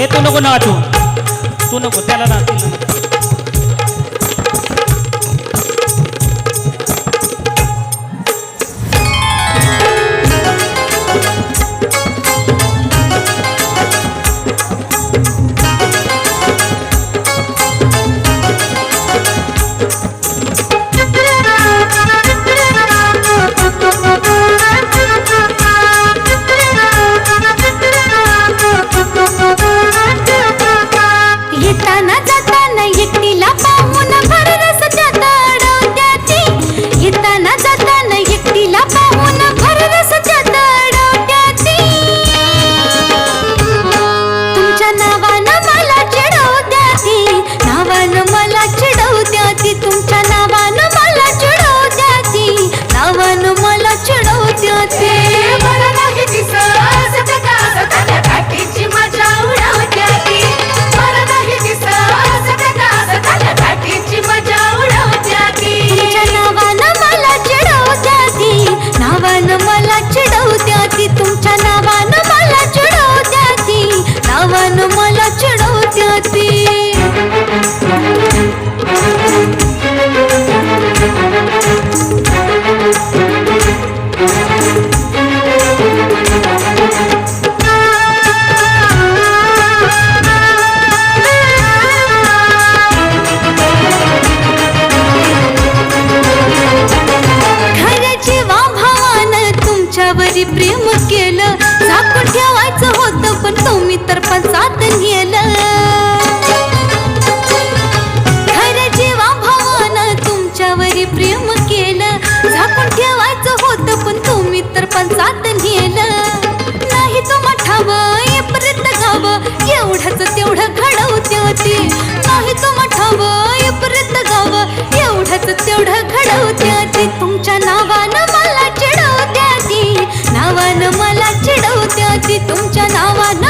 हे तू नको नाचू. तू नको त्याला नाचू. प्रेम केलं झाकून ठेवायचं होतं पण तुम्ही तर पण तर पंचात तुमच्या नावानं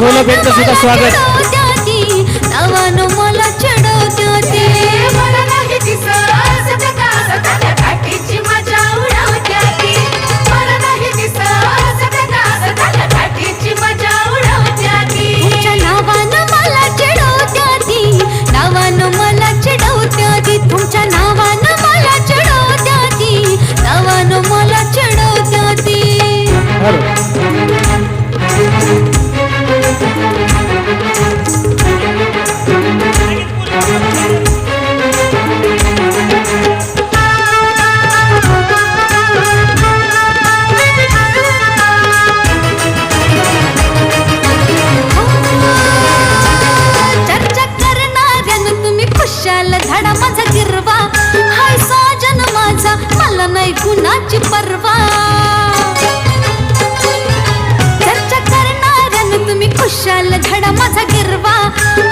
બોલો બેન તો સીધા સ્વાગત कशाला झाडा माझा गिरवा. हाय साजन माझा मला नाही कुणाची परवा. चर्चा करणाऱ्यानं तुम्ही कुशाला झाडा माझा गिरवा.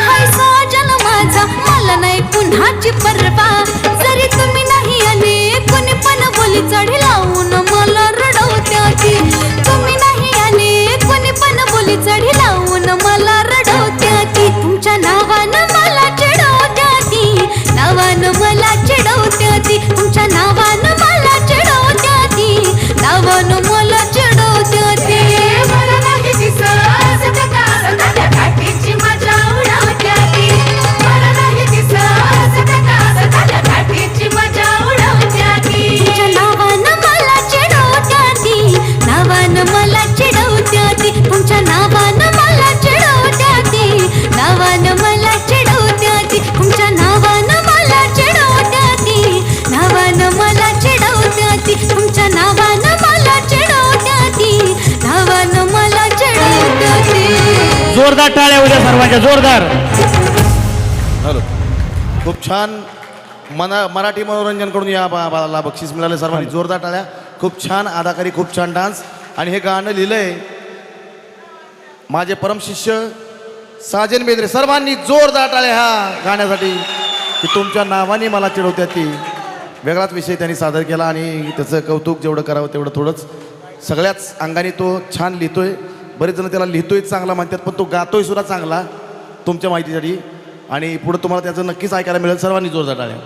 हाय साजन माझा मला नाही कुणाची परवा. जोरदार टाळ्या उद्या सर्वांच्या जोरदार. हॅलो. खूप छान मना मराठी मनोरंजनकडून या बा- बाळाला बक्षीस मिळाले सर्वांनी. जोरदार टाळ्या खूप छान अदाकारी खूप छान डान्स. आणि हे गाणं लिहिलंय माझे परमशिष्य साजन बेंद्रे. सर्वांनी जोरदार टाळ्या ह्या गाण्यासाठी की तुमच्या नावाने मला चिडवत्या ती. वेगळाच विषय त्यांनी सादर केला आणि त्याचं कौतुक जेवढं करावं तेवढं थोडंच. सगळ्याच अंगाने तो छान लिहितोय. बरेच जण त्याला लिहितोय चांगला म्हणतात पण तो गातोय सुद्धा चांगला तुमच्या माहितीसाठी. आणि पुढे तुम्हाला त्याचं नक्कीच ऐकायला मिळेल. सर्वांनी जोरदार टाळ्या.